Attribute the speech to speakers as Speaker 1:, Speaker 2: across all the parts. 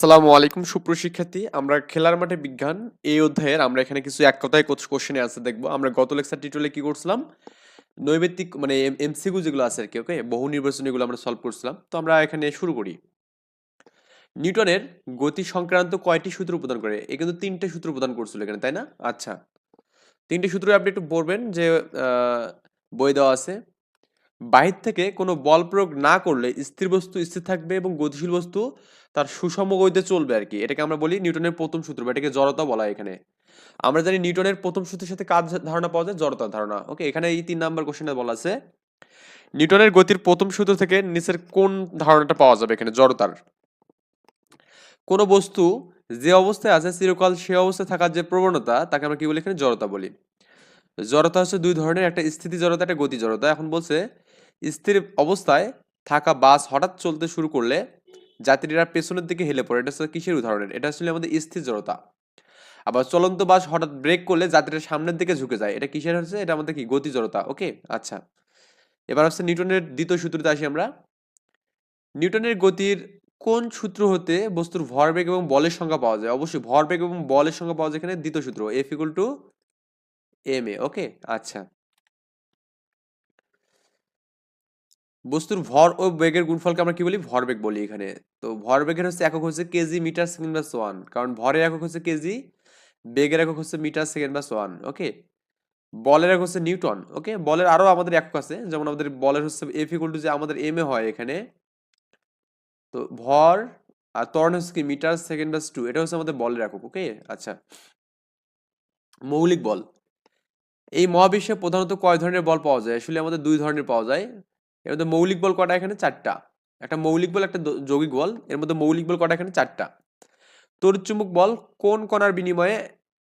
Speaker 1: আসসালামু আলাইকুম সুপ্রশিক্ষার্থী আমরা খেলার মাঠে বিজ্ঞান, এই অধ্যায়ের আমরা এখানে কিছু এক কথায় কোশ্চেনে আছে, দেখব। আমরা গত লেকচার টিউটোরিয়ালে কি করছিলাম? নৈবেত্তিক মানে এমসিকিউ যেগুলো আছে আর কি ওকে বহু নির্বাচনীগুলো আমরা সলভ করছিলাম। তো আমরা এখানে শুরু করি। নিউটনের গতি সংক্রান্ত কয়টি সূত্র প্রদান করে? এ কিন্তু তিনটে সূত্র প্রদান করছিল এখানে, তাই না? আচ্ছা। তিনটে সূত্র আপনি একটু পড়বেন যে বই দেওয়া আছে। বাহির থেকে কোনো বল প্রয়োগ না করলে স্থির বস্তু স্থির থাকবে এবং গতিশীল বস্তু তার সুষম গতিতে চলবে আর কি। এটাকে আমরা বলি নিউটনের প্রথম সূত্র বা এটাকে জড়তা বলা হয় এখানে। আমরা জানি নিউটনের প্রথম সূত্রের সাথে কাজ ধারণা পাওয়া যায়? জড়তার ধারণা। ওকে, এখানে এই তিন নাম্বার কোশ্চেনে বলা আছে, নিউটনের গতির প্রথম সূত্র থেকে নিচের কোন ধারণাটা পাওয়া যাবে এখানে? জড়তার। কোনো বস্তু যে অবস্থায় আছে, চিরকাল সে অবস্থায় থাকার যে প্রবণতা, তাকে আমরা কি বলি এখানে? জড়তা বলি। জড়তা হচ্ছে দুই ধরনের, একটা স্থিতি জড়তা, একটা গতি জড়তা। এখন বলছে, স্থির অবস্থায় থাকা বাস হঠাৎ চলতে শুরু করলে যাত্রীরা পেছনের দিকে হেলে পড়ে। এটা হচ্ছে কিসের উদাহরণের এটা আসলে আমাদের স্থির জড়তা আবার চলন্ত বাস হঠাৎ ব্রেক করলে যাত্রীরা সামনের দিকে ঝুঁকে যায়। এটা কিসের হচ্ছে? এটা আমাদের কি? গতি জড়তা। ওকে? আচ্ছা। এবার হচ্ছে নিউটনের দ্বিতীয় সূত্রতে আসি আমরা। নিউটনের গতির কোন সূত্র হতে বস্তুর ভরবেগ এবং বলের সংখ্যা পাওয়া যায়? অবশ্যই ভরবেগ এবং বলের সংখ্যা পাওয়া যায় এখানে দ্বিতীয় সূত্র। F equal to M A okay? আচ্ছা। বস্তুর ভর ও বেগের গুণফলকে আমরা কি বলি? ভরবেগ বলি এখানে। তো ভরবেগের হচ্ছে একক হচ্ছে কেজি মিটার, সেকেন্ড বাস ওয়ান কারণ ভরের একক হচ্ছে কেজি, বেগের একক হচ্ছে মিটার, সেকেন্ড বাস ওয়ান ওকে? বলের একক হচ্ছে নিউটন, ওকে? বলের আরও আমাদের একক আছে, যেমন আমাদের বলের হচ্ছে এফ ইকুয়াল টু যে আমাদের এম এ হয় এখানে। তো ভর আর ত্বরণ হচ্ছে কি মিটার, সেকেন্ড বাস টু, এটা হচ্ছে আমাদের বলের একক, ওকে? আচ্ছা। মৌলিক বল। এই মহাবিশ্বে প্রধানত কয় ধরনের বল পাওয়া যায়? আসলে আমাদের দুই ধরনের পাওয়া যায়। এর মধ্যে মৌলিক বল কটা এখানে? চারটা। একটা মৌলিক বল, একটা যৌগিক বল, এর মধ্যে মৌলিক বল কটা এখানে? চারটা। তড়িৎচুম্বক বল কোন কণার বিনিময়ে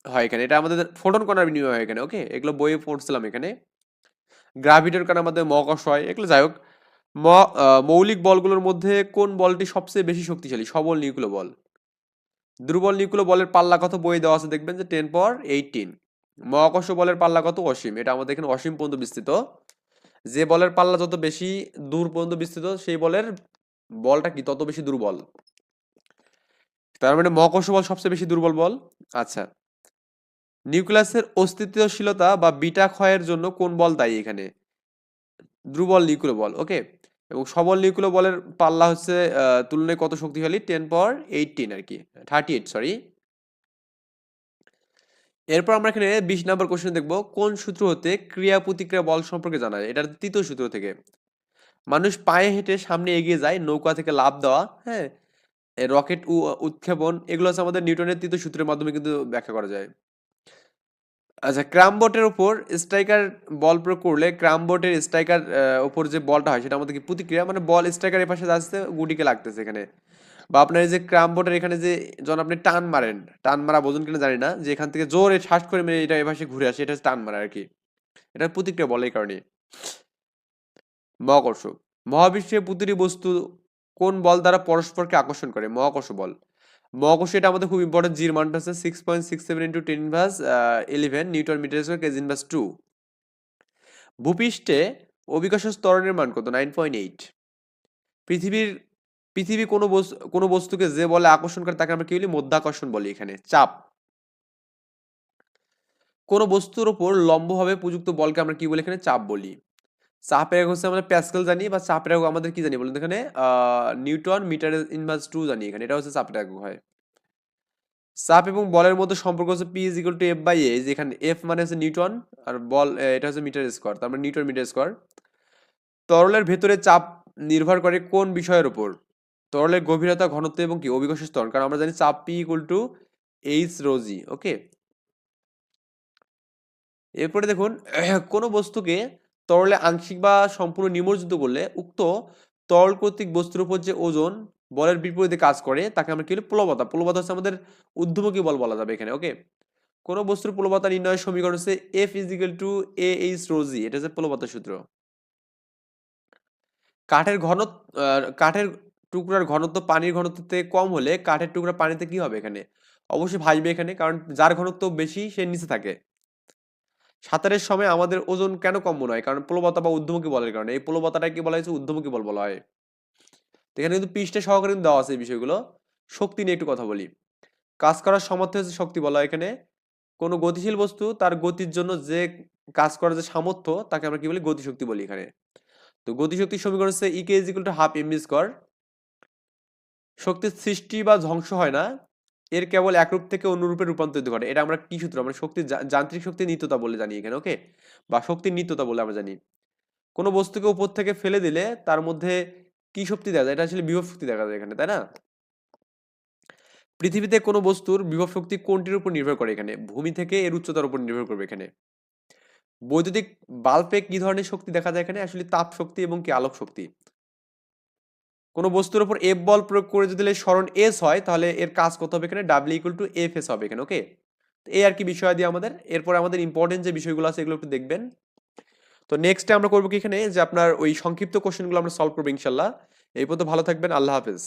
Speaker 1: হয় এখানে? এটা আমাদের ফোটন কণার বিনিময়ে হয় এখানে, ওকে? এগুলো বইয়ে পড়ছিলাম এখানে। গ্রাভিটের কারণে আমাদের মহাকর্ষ হয় এগুলো যাই হোক। মৌলিক বলগুলোর মধ্যে কোন বলটি সবচেয়ে বেশি শক্তিশালী? সবল নিউক্লিয় বল। দুর্বল নিউক্লিয় বলের পাল্লা কত বই দেওয়া আছে দেখবেন যে, টেন পর এইটিন। মহাকর্ষ বলের পাল্লা কত অসীম? এটা আমাদের এখানে অসীম পর্যন্ত বিস্তৃত। যে বলের পাল্লা যত বেশি দূর পর্যন্ত বিস্তৃত, সেই বলের বলটা কি তত বেশি দুর্বল? তার মানে মহাকর্ষ বল সবচেয়ে বেশি দুর্বল বল? আচ্ছা। নিউক্লিয়াসের অস্তিত্বশীলতা বা বিটা ক্ষয়ের জন্য কোন বল দায়ী এখানে? দুর্বল নিউক্লিয় বল, ওকে? এবং সবল নিউক্লিয় বলের পাল্লা হচ্ছে তুলনায় কত শক্তিশালী? টেন পর এইটিন আর কি থার্টি এইট সরি এরপর আমরা এখানে বিশ নাম্বার কোশ্চেন দেখব, কোন সূত্র হতে ক্রিয়া প্রতিক্রিয়া বল সম্পর্কে জানা যায় এটার তৃতীয় সূত্র থেকে। মানুষ পায়ে হেঁটে সামনে এগিয়ে যায়, নৌকা থেকে লাফ দেওয়া হ্যাঁ? রকেট উৎক্ষেপণ, এগুলো হচ্ছে আমাদের নিউটনের তৃতীয় সূত্রের মাধ্যমে কিন্তু ব্যাখ্যা করা যায়। আচ্ছা ক্রামবোটের উপর স্ট্রাইকার বল প্রয়োগ করলে ক্রামবোটের স্ট্রাইকার উপর যে বলটা হয়, সেটা আমাদের কি প্রতিক্রিয়া? মানে বল স্ট্রাইকারের পাশে যাচ্ছে গুটিকে লাগতেছে এখানে। বা আপনার এই যে ক্রামবোটের এখানে যে যখন আপনি টান মারেন, টান মারা বোঝেন কিনা জানি না, যে এখান থেকে জোরে শ্বাস করে মেরে এটা এপাশে ঘুরে আসে, এটা টান মারা আর কি এটা প্রতিক্রিয়া বলে এই কারণে মহাকর্ষ। মহাবিশ্বে প্রতিটি বস্তু কোন বল দ্বারা পরস্পরকে আকর্ষণ করে? মহাকর্ষ বল। মহাকর্ষ এটা আমাদের খুব ইম্পর্টেন্ট জির মানটা হচ্ছে six point six seven into ten inverse eleven newton metre square KG inverse two ভূপৃষ্ঠে অভিকর্ষ ত্বরণের মান কত? নাইন পয়েন্ট এইট পৃথিবীর পৃথিবী কোনো বস্তু কোনো বস্তুকে যে বলে আকর্ষণ করে তাকে আমরা কি বলি? মধ্যাকর্ষণ বলি এখানে। চাপ। কোনো বস্তুর উপর লম্বভাবে প্রযুক্ত বলকে আমরা কি বলি এখানে? চাপ বলি। চাপের একক হচ্ছে আমরা প্যাসকেল জানি বা চাপের একক আমাদের কি জানি? বলুন এখানে নিউটন, মিটার ইনভার্স টু জানি এখানে। এটা হচ্ছে চাপের একক হয় চাপ এবং বলের মধ্যে সম্পর্ক হচ্ছে P is equal to F by A যেখানে এফ মানে হচ্ছে নিউটন আর বল এটা হচ্ছে মিটার স্কোয়ার। তার মানে নিউটন মিটার স্কোয়ার। তরলের ভেতরে চাপ নির্ভর করে কোন বিষয়ের উপর? তরলের গভীরতা, ঘনত্ব এবং কি? অভিকর্ষ স্তর। কারণ আমরা জানি চাপ P equal to H Rosie okay এরপরে দেখুন, কোনো বস্তুকে তরলে আংশিক বা সম্পূর্ণ নিমজ্জিত করলে উক্ত তরল কর্তৃক বস্তুর উপর যে ওজন বলের বিপরীতে কাজ করে, তাকে আমরা কি বলি? প্লবতা প্লবতা হচ্ছে আমাদের ঊর্ধ্বমুখী বল বলা যাবে এখানে ওকে কোনো বস্তুর প্লবতা নির্ণয়ের সমীকরণ হচ্ছে F equal to A H রোজি এটা হচ্ছে প্লবতা সূত্র। কাঠের ঘন কাঠের টুকরার ঘনত্ব পানির ঘনত্ব থেকে কম হলে কাঠের টুকরা পানিতে কি হবে এখানে? অবশ্যই ভাসবে এখানে, কারণ যার ঘনত্ব বেশি সে নিচে থাকে। সাঁতারের সময় আমাদের ওজন কেন কম মনে হয়? কারণ প্লবতা বা ঊর্ধ্বমুখী বলের কারণে। এই প্লবতাটাকে বলা হয়েছে ঊর্ধ্বমুখী বল বলা হয়। এখানে কিন্তু পৃষ্ঠে সহকারে দেওয়া আছে এই বিষয়গুলো। শক্তি নিয়ে একটু কথা বলি। কাজ করার সামর্থ্য হচ্ছে শক্তি বলা হয় এখানে। কোনো গতিশীল বস্তু তার গতির জন্য যে কাজ করার যে সামর্থ্য, তাকে আমরা কি বলি? গতিশক্তি বলি এখানে। তো গতিশক্তির সমীকরণ হচ্ছে E K is to half M V square শক্তির সৃষ্টি বা ধ্বংস হয় না। এর কেবল এক রূপ থেকে অন্য রূপে রূপান্তরিত ঘটে। এটা আমরা কি সূত্র? আমরা শক্তির যান্ত্রিক শক্তির নিত্যতা বলে জানি এখানে ওকে বা শক্তির নিত্যতা বলে আমরা জানি। কোনো বস্তুকে উপর থেকে ফেলে দিলে তার মধ্যে কি শক্তি দেখা যায়? এটা আসলে বিভব শক্তি দেখা যায় এখানে, তাই না? পৃথিবীতে কোনো বস্তুর বিভব শক্তি কোনটির উপর নির্ভর করে এখানে? ভূমি থেকে এর উচ্চতার উপর নির্ভর করবে এখানে। বৈদ্যুতিক বাল্বে কি ধরনের শক্তি দেখা যায় এখানে? আসলে তাপ শক্তি এবং কি আলোক শক্তি। কোনো বস্তুর উপর এফ বল প্রয়োগ করে যদি সরণ এস হয়, তাহলে এর কাজ করতে হবে এখানে? W equal to F S হবে এখানে ওকে এই আর কি বিষয় দিয়ে আমাদের। এরপর আমাদের ইম্পর্টেন্ট যে বিষয়গুলো আছে, এগুলো একটু দেখবেন। তো নেক্সটে আমরা করব কি এখানে? যে আপনার ওই সংক্ষিপ্ত কোশ্চেনগুলো আমরা সলভ করব ইনশাল্লাহ। এই পর্যন্ত ভালো থাকবেন, আল্লাহ হাফেজ।